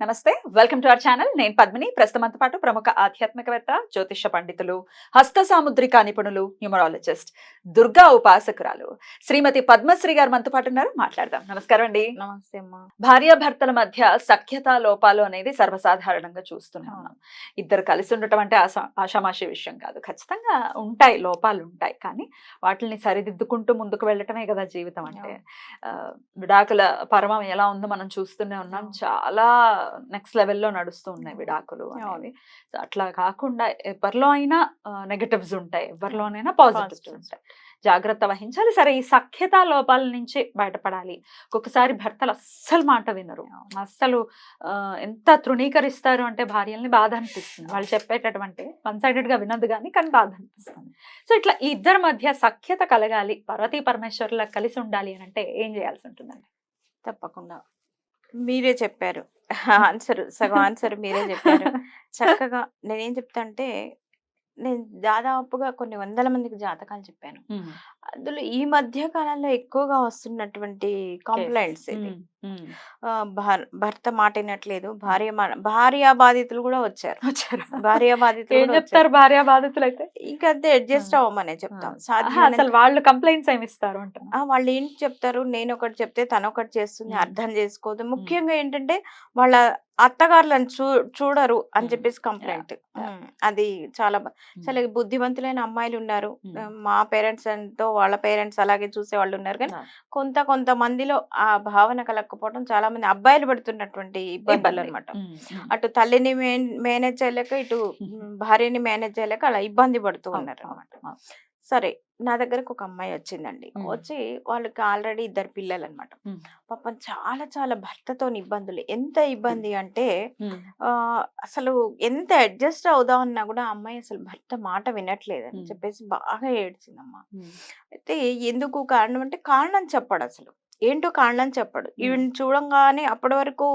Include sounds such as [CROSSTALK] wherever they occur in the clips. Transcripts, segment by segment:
నమస్తే welcome to our channel. నేను పద్మిని. ప్రస్తుతంతో పాటు ప్రముఖ ఆధ్యాత్మికవేత్త జ్యోతిష పండితులు హస్త సాముద్రిక నిపుణులు న్యూమరాలజిస్ట్ దుర్గా ఉపాసకురాలు శ్రీమతి పద్మశ్రీ గారు మనతో పాటు ఉన్నారు. మాట్లాడదాం. నమస్కారం అండి. నమస్తే అమ్మా. భార్యాభర్తల మధ్య సఖ్యత లోపాలు అనేది సర్వసాధారణంగా చూస్తూనే ఉన్నాం ఇద్దరు కలిసి ఉండటం అంటే ఆశా ఆషామాషి విషయం కాదు. ఖచ్చితంగా ఉంటాయి లోపాలు ఉంటాయి. కానీ వాటిని సరిదిద్దుకుంటూ ముందుకు వెళ్ళటమే కదా జీవితం అంటే. ఆ, విడాకుల పరమం ఎలా ఉందో మనం చూస్తూనే ఉన్నాం. చాలా నెక్స్ట్ లెవెల్లో నడుస్తూ ఉన్నాయి. విడాకులు. అనేవి. అట్లా కాకుండా ఎవరిలో అయినా నెగటివ్స్ ఉంటాయి. ఎవరిలోనైనా పాజిటివ్స్. ఉంటాయి. జాగ్రత్త వహించాలి. సరే ఈ సఖ్యత లోపాల నుంచి బయటపడాలి. ఒక్కొక్కసారి భర్తలు అస్సలు మాట వినరు. అస్సలు ఎంత తృణీకరిస్తారు అంటే భార్యల్ని బాధ అనిపిస్తుంది. వాళ్ళు చెప్పేటటువంటి వన్ సైడెడ్గా వినదు కానీ కానీ బాధ అనిపిస్తుంది. సో ఇట్లా ఇద్దరి మధ్య సఖ్యత కలగాలి. పార్వతీ పరమేశ్వరులా కలిసి ఉండాలి అని అంటే ఏం చేయాల్సి ఉంటుందండి? తప్పకుండా. మీరే చెప్పారు. ఆన్సర్ సగం ఆన్సర్ మీరే చెప్పారు. చక్కగా నేనేం చెప్తా అంటే నేను దాదాపుగా కొన్ని వందల మందికి జాతకాలు చెప్పాను. అందులో ఈ మధ్య కాలంలో ఎక్కువగా వస్తున్నటువంటి కంప్లైంట్స్ ఇది. భర్త మాట వినట్లేదు భార్య మా- భార్య బాధితులు కూడా వచ్చారు. వచ్చారు? భార్య బాధితులు ఏం చెప్తారు. భార్య బాధితులు అయితే ఇంకా అంతే అడ్జస్ట్. అవ్వమనే చెప్తాం. అసలు వాళ్ళు కంప్లైంట్స్ ఏమి ఇస్తారు వాళ్ళు ఏంటి చెప్తారు? నేను ఒకటి చెప్తే తను ఒకటి చేస్తుంది. అర్థం చేసుకోదు. ముఖ్యంగా ఏంటంటే వాళ్ళ అత్తగారులను చూ చూడరు అని. చెప్పేసి కంప్లైంట్. అది చాలా చాలా బుద్ధిమంతులైన అమ్మాయిలు ఉన్నారు. మా పేరెంట్స్తో వాళ్ళ పేరెంట్స్ అలాగే చూసే వాళ్ళు ఉన్నారు. కానీ. కొంత కొంత మందిలో ఆ భావన కలగకపోవడం చాలా మంది అబ్బాయిలు పడుతున్నటువంటి ఇబ్బందులు ఇబ్బంది. అనమాట. అటు తల్లిని మేనేజ్ చేయలేక ఇటు. భార్యని మేనేజ్ చేయలేక అలా ఇబ్బంది పడుతూ ఉన్నారు అనమాట. సరే నా దగ్గరకు ఒక అమ్మాయి వచ్చిందండి. వచ్చి వాళ్ళకి ఆల్రెడీ ఇద్దరు పిల్లలు అనమాట. పాపం చాలా చాలా భర్తతో ఇబ్బందులు ఎంత ఇబ్బంది అంటే అసలు ఎంత అడ్జస్ట్ అవుదాం అన్నా కూడా అమ్మాయి అసలు భర్త మాట వినట్లేదు అని మ్మ్. చెప్పేసి బాగా ఏడ్చిందమ్మా. అయితే ఎందుకు కారణం అంటే కారణం చెప్పడు అసలు ఏంటో కారణం చెప్పడు. ఈవెన్ చూడంగానే అప్పటి వరకు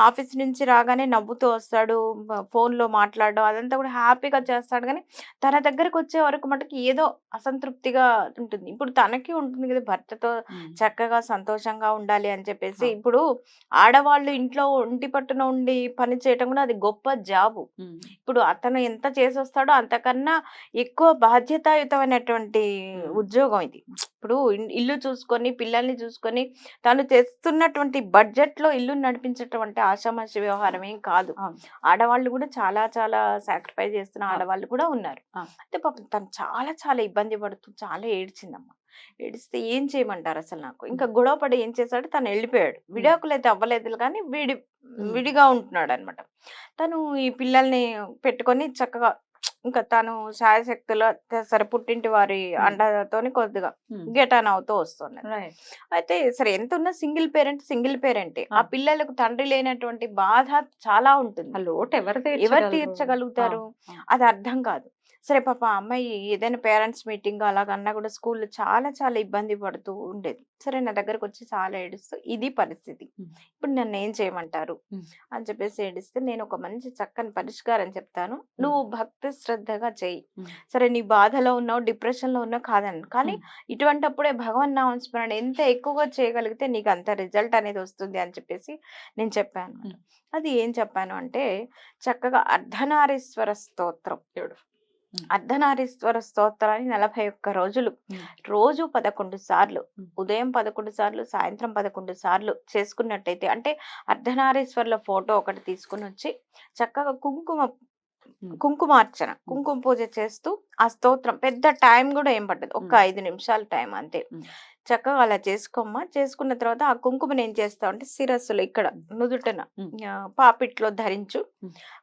ఆఫీస్ నుంచి రాగానే నవ్వుతూ వస్తాడు బ- phone లో మాట్లాడడం అదంతా కూడా హ్యాపీగా చేస్తాడు కానీ తన దగ్గరకు వచ్చే వరకు మటుకు ఏదో అసంతృప్తిగా ఉంటుంది ఇప్పుడు తనకి ఉంటుంది కదా భర్తతో. చక్కగా సంతోషంగా ఉండాలి అని చెప్పేసి. ఇప్పుడు ఆడవాళ్ళు ఇంట్లో ఒంటి పట్టున ఉండి పని చేయటం కూడా అది గొప్ప జాబు. ఇప్పుడు అతను ఎంత చేసి వస్తాడో అంతకన్నా ఎక్కువ బాధ్యతాయుతమైనటువంటి. ఉద్యోగం ఇది ఇప్పుడు ఇల్లు చూసుకొని పిల్లల్ని చూసుకొని తను తెస్తున్నటువంటి బడ్జెట్లో ఇల్లు నడిపించేటువంటి ఆషామాషి వ్యవహారం ఏం కాదు. ఆడవాళ్ళు కూడా చాలా చాలా సాక్రిఫైస్ చేస్తున్న. ఆడవాళ్ళు కూడా ఉన్నారు. అయితే పాపం తను చాలా చాలా ఇబ్బంది పడుతూ చాలా ఏడ్చిందమ్మా. ఏడిస్తే ఏం చేయమంటారు అసలు నాకు? ఇంకా గొడవ పడి ఏం చేశాడు? తను వెళ్ళిపోయాడు. విడాకులు అయితే అవ్వలేదు కానీ విడి. విడిగా ఉంటున్నాడు అనమాట తను ఈ పిల్లల్ని పెట్టుకొని చక్కగా ఇంకా తను శాయశక్తులు సరే పుట్టింటి వారి. అండతోని కొద్దిగా. గెటాన్ అవుతూ వస్తుంది. అయితే సరే ఎంత ఉన్నా సింగిల్ పేరెంట్ సింగిల్ పేరెంటే ఆ. పిల్లలకు తండ్రి లేనటువంటి బాధ చాలా ఉంటుంది లోటు ఎవరు? తీర్చగలుగుతారు. అది అర్థం కాదు సరే పాప అమ్మాయి ఏదైనా పేరెంట్స్ మీటింగ్ అలాగన్నా కూడా స్కూల్లో చాలా చాలా ఇబ్బంది పడుతూ ఉండేది సరే నా దగ్గరకు వచ్చి చాలా ఏడుస్తూ ఇది పరిస్థితి. ఇప్పుడు నన్ను ఏం చేయమంటారు. అని చెప్పేసి ఏడిస్తే నేను ఒక మంచి చక్కని పరిష్కారం చెప్తాను నువ్వు భక్తి శ్రద్ధగా ఉమ్. సరే నీ బాధలో ఉన్నావు డిప్రెషన్లో ఉన్నావు కాదని కానీ. ఇటువంటప్పుడే భగవన్ నామస్మరణ ఎంత ఎక్కువగా చేయగలిగితే నీకు అంత రిజల్ట్ అనేది వస్తుంది అని చెప్పేసి నేను చెప్పాను. అది ఏం చెప్పాను అంటే చక్కగా అర్ధనారీశ్వర స్తోత్రం. అర్ధనారీశ్వర స్తోత్రాన్ని నలభై ఒక్క రోజులు. రోజు పదకొండు సార్లు. ఉదయం పదకొండు సార్లు సాయంత్రం పదకొండు సార్లు చేసుకున్నట్టయితే అంటే అర్ధనారీశ్వర్ల ఫోటో ఒకటి తీసుకుని వచ్చి చక్కగా కుంకుమ. కుంకుమార్చన. కుంకుమ పూజ చేస్తూ ఆ స్తోత్రం పెద్ద టైం కూడా ఏం పట్టదు. ఒక్క ఉమ్. ఐదు నిమిషాల టైం అంతే. చక్కగా అలా చేసుకోమ్మా. చేసుకున్న తర్వాత ఆ కుంకుమని ఏం చేస్తావు అంటే శిరస్సులో ఇక్కడ నుదుటన పాపిట్లో ధరించు.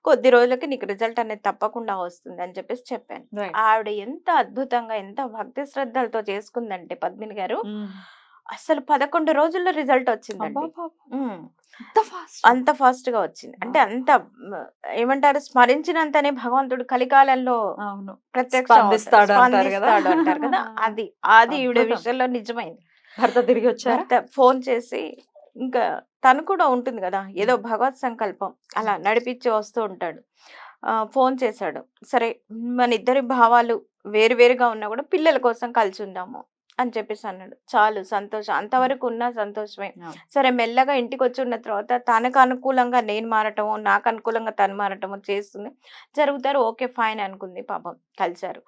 కొద్ది రోజులకి నీకు రిజల్ట్ అనేది తప్పకుండా వస్తుంది అని చెప్పేసి చెప్పాను. ఆవిడ ఎంత అద్భుతంగా ఎంత భక్తి శ్రద్ధలతో చేసుకుందంటే పద్మిని గారు. అసలు పదకొండు రోజుల్లో రిజల్ట్. ఉమ్. అంత ఫాస్ట్? గా వచ్చింది. అంటే అంత ఏమంటారు? స్మరించినంతనే భగవంతుడు కలికాలంలో అవును. ప్రత్యక్ష అంటారు కదా. [LAUGHS] అది అది ఈవిడ. విషయంలో నిజమైంది. భర్త తిరిగి వచ్చారా? ఫోన్ చేసి ఇంకా తను కూడా ఉంటుంది కదా ఏదో భగవత్ సంకల్పం అలా నడిపించి వస్తూ ఉంటాడు. ఫోన్ చేశాడు. సరే మన ఇద్దరి భావాలు వేరు వేరుగా ఉన్నా కూడా పిల్లల కోసం కలిసి ఉందాము. అని చెప్పేసి అన్నాడు. చాలు సంతోషం. అంతవరకు ఉన్నా సంతోషమే. సరే మెల్లగా ఇంటికి వచ్చి ఉన్న తర్వాత తనకు అనుకూలంగా నేను మారటము నాకు అనుకూలంగా తను మారటము చేస్తుంది. జరుగుతారు ఓకే ఫైన్ అనుకుంది పాపం కలిశారు.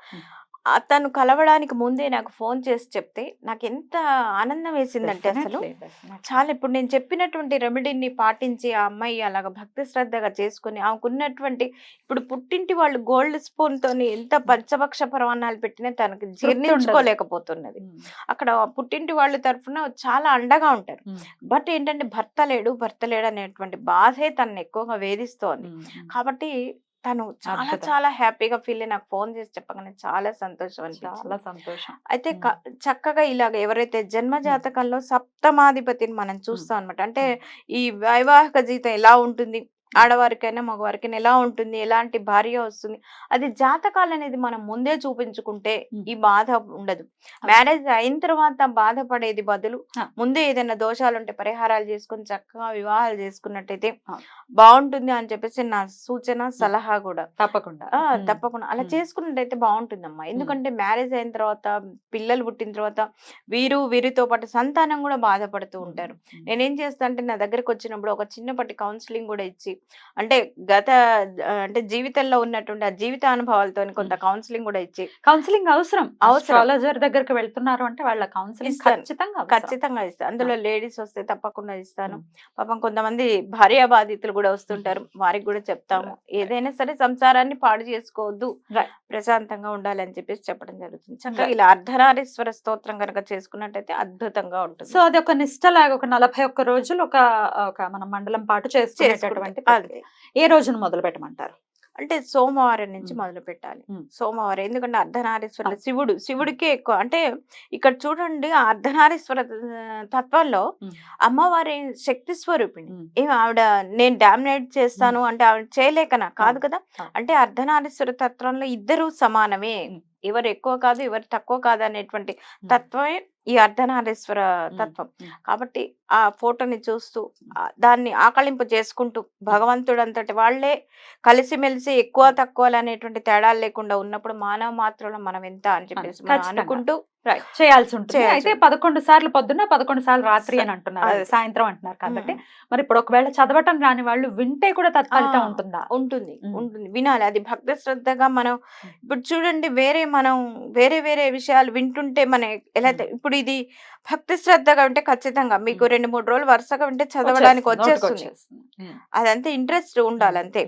Hmm. అతను కలవడానికి ముందే నాకు ఫోన్ చేసి చెప్తే నాకు ఎంత ఆనందం వేసిందంటే అసలు. చాలా ఇప్పుడు నేను చెప్పినటువంటి రెమెడీని పాటించి ఆ అమ్మాయి అలాగ భక్తి శ్రద్ధగా చేసుకుని ఆమెకున్నటువంటి ఇప్పుడు పుట్టింటి వాళ్ళు గోల్డ్ స్పూన్ తోని ఎంత పంచభక్ష పరమాణాలు పెట్టినా తనకి జీర్ణించుకోలేకపోతున్నది. ఉమ్, అక్కడ పుట్టింటి వాళ్ళ తరఫున చాలా అండగా ఉంటారు. ఉమ్, బట్ ఏంటంటే భర్త లేడు భర్త లేడు అనేటువంటి బాధే తనని ఎక్కువగా వేధిస్తోంది. కాబట్టి తను చాలా అద్భుతం. చాలా హ్యాపీగా ఫీల్ అయ్యి నాకు ఫోన్ చేసి చెప్పగానే చాలా సంతోషం అనిపించింది చాలా సంతోషం. అయితే క- చక్కగా ఇలాగ ఎవరైతే జన్మ జాతకంలో సప్తమాధిపతిని మనం చూస్తాం అనమాట అంటే ఈ వైవాహిక జీవితం ఎలా ఉంటుంది? ఆడవారికైనా మగవారికైనా ఎలా ఉంటుంది? ఎలాంటి భార్య వస్తుంది? అది జాతకాలు అనేది మనం ముందే చూపించుకుంటే. ఈ బాధ ఉండదు. మ్యారేజ్ అయిన తర్వాత బాధపడేది బదులు. ముందే ఏదైనా దోషాలు ఉంటే పరిహారాలు చేసుకుని చక్కగా వివాహాలు చేసుకున్నట్టయితే. బాగుంటుంది అని చెప్పేసి నా సూచన సలహా కూడా. తప్పకుండా. తప్పకుండా. అలా. చేసుకున్నట్టయితే బాగుంటుందమ్మా. ఎందుకంటే మ్యారేజ్ అయిన తర్వాత పిల్లలు పుట్టిన తర్వాత వీరు వీరితో పాటు సంతానం కూడా బాధపడుతూ ఉంటారు. నేనేం చేస్తా అంటే నా దగ్గరికి వచ్చినప్పుడు ఒక చిన్నపాటి కౌన్సిలింగ్ కూడా ఇచ్చి అంటే గత అంటే జీవితంలో ఉన్నటువంటి ఆ జీవిత అనుభవాలతో కొంత కౌన్సిలింగ్ కూడా ఇచ్చి కౌన్సిలింగ్ అవసరం అవసరం. దగ్గరికి వెళ్తున్నారు అంటే వాళ్ళ కౌన్సిలింగ్. ఖచ్చితంగా. ఖచ్చితంగా ఇస్తాను అందులో లేడీస్ వస్తే తప్పకుండా ఇస్తాను. పాపం కొంతమంది భార్య బాధితులు కూడా వస్తుంటారు వారికి కూడా చెప్తాము. ఏదైనా సరే సంసారాన్ని పాడు చేసుకోవద్దు. ప్రశాంతంగా ఉండాలని చెప్పేసి చెప్పడం జరుగుతుంది చక్కగా. ఇలా అర్ధనారీశ్వర స్తోత్రం కనుక చేసుకున్నట్టయితే అద్భుతంగా ఉంటుంది సో అది ఒక నిష్ట లాగా ఒక నలభై ఒక్క రోజులు ఒక ఒక మన మండలం పాటు చేసుకునేటటువంటి. ఏ రోజున మొదలు పెట్టమంటారు? అంటే సోమవారం నుంచి. మొదలు పెట్టాలి. సోమవారం. ఎందుకంటే అర్ధనారీశ్వర. శివుడు శివుడికే ఎక్కువ. అంటే ఇక్కడ చూడండి ఆ అర్ధనారీశ్వర తత్వంలో మ్మ్. అమ్మవారి శక్తి స్వరూపిణి. ఏం ఆవిడ నేను డామినేట్ చేస్తాను అంటే ఆవిడ చేయలేకనా కాదు కదా. అంటే అర్ధనారీశ్వర తత్వంలో ఇద్దరు సమానమే. ఎవరు ఎక్కువ కాదు ఎవరు తక్కువ కాదు అనేటువంటి తత్వమే ఈ అర్ధనారీశ్వర తత్వం. కాబట్టి ఆ ఫోటోని చూస్తూ దాన్ని ఆకళింపు చేసుకుంటూ భగవంతుడు అంతటి వాళ్ళే కలిసిమెలిసి ఎక్కువ తక్కువ అనేటువంటి తేడాలు లేకుండా ఉన్నప్పుడు మానవ మాత్రంలో మనం ఎంత అని చెప్పేసి. అనుకుంటూ చేయాల్సి ఉంటుంది. అయితే. పదకొండు సార్లు పొద్దున్న పదకొండు సార్లు రాత్రి అని అంటున్నారు. సాయంత్రం అంటున్నారు కాబట్టి. మరి ఇప్పుడు ఒకవేళ చదవటం రాని వాళ్ళు వింటే కూడా తత్ఫలితం. ఉంటుందా? ఉంటుంది. ఉంటుంది. వినాలి. అది భక్తి శ్రద్ధగా మనం ఇప్పుడు చూడండి వేరే మనం వేరే వేరే విషయాలు వింటుంటే మన ఎలా అయితే- ఇప్పుడు ఇది భక్తి శ్రద్ధగా ఉంటే ఖచ్చితంగా మీకు. రెండు మూడు రోజులు వరుసగా ఉంటే చదవడానికి వచ్చేస్తుంది, అదంతే ఇంట్రెస్ట్ ఉండాలి అంతే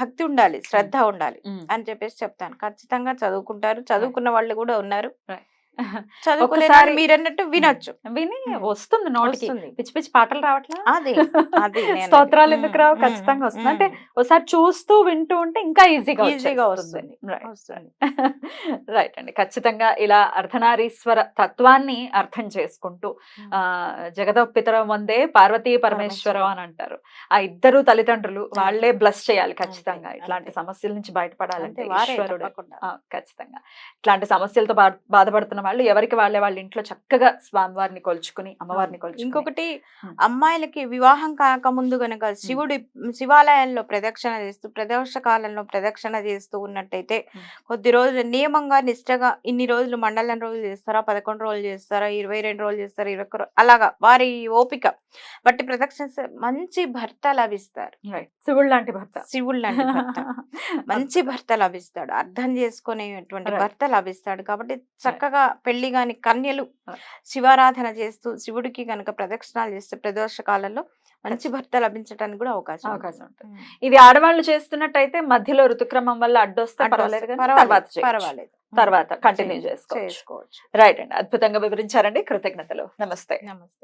భక్తి ఉండాలి శ్రద్ధ ఉండాలి. అని చెప్పేసి చెప్తాను. ఖచ్చితంగా చదువుకుంటారు. చదువుకున్న వాళ్ళు కూడా ఉన్నారు. ఒకసారి- మీరు అన్నట్టు వినొచ్చు విని. వస్తుంది నోటికి. పిచ్చి పిచ్చి పాటలు రావట్లా? అది [LAUGHS] అది స్తోత్రాలు ఎందుకు రావు ఖచ్చితంగా వస్తుంది. అంటే ఒకసారి చూస్తూ వింటూ ఉంటే ఇంకా ఈజీగా ఈజీగా వస్తుంది రైట్ [LAUGHS] అండి. ఖచ్చితంగా ఇలా అర్ధనారీశ్వర తత్వాన్ని అర్థం చేసుకుంటూ ఆ జగదోపితరం వందే పార్వతీ పరమేశ్వరం అని అంటారు. ఆ ఇద్దరు తల్లిదండ్రులు వాళ్ళే బ్లస్ చేయాలి ఖచ్చితంగా. ఇట్లాంటి. సమస్యల నుంచి బయటపడాలంటే ఈశ్వరుడు. ఖచ్చితంగా. ఇట్లాంటి సమస్యలతో బా- బాధపడుతున్న వాళ్ళు ఎవరికి వాళ్ళే వాళ్ళ ఇంట్లో చక్కగా స్వామివారిని కొలుచుకుని అమ్మవారిని కొలుచుకుని. ఇంకొకటి. అమ్మాయిలకి వివాహం కాక ముందు గనక శివుడి శివాలయంలో ప్రదక్షిణ చేస్తూ ప్రదోష కాలంలో ప్రదక్షిణ చేస్తూ ఉన్నట్టయితే. కొద్ది రోజులు నియమంగా నిష్టగా ఇన్ని రోజులు మండలం రోజులు చేస్తారా పదకొండు రోజులు చేస్తారా ఇరవై రెండు రోజులు చేస్తారా ఇరవై అలాగా వారి ఓపిక బట్టి ప్రదక్షిణ మంచి భర్త లభిస్తారు. శివుడు లాంటి భర్త. శివుడు లాంటి భర్త. [LAUGHS] మంచి భర్త లభిస్తాడు. అర్థం చేసుకునేటువంటి. భర్త లభిస్తాడు. కాబట్టి చక్కగా పెళ్ళి కాని కన్యలు. శివారాధన చేస్తూ శివుడికి కనుక ప్రదక్షిణాలు చేస్తే ప్రదోష కాలంలో మంచి భర్త లభించడానికి కూడా అవకాశం. అవకాశం ఉంటుంది. ఇది ఆడవాళ్ళు చేస్తున్నట్టయితే మధ్యలో ఋతుక్రమం వల్ల అడ్డొస్తే అడ్డు పర్వాలేదు పర్వాలేదు, తర్వాత కంటిన్యూ చేసుకోవచ్చు. రైట్ అండి. అద్భుతంగా వివరించారండి. కృతజ్ఞతలు. నమస్తే. నమస్తే.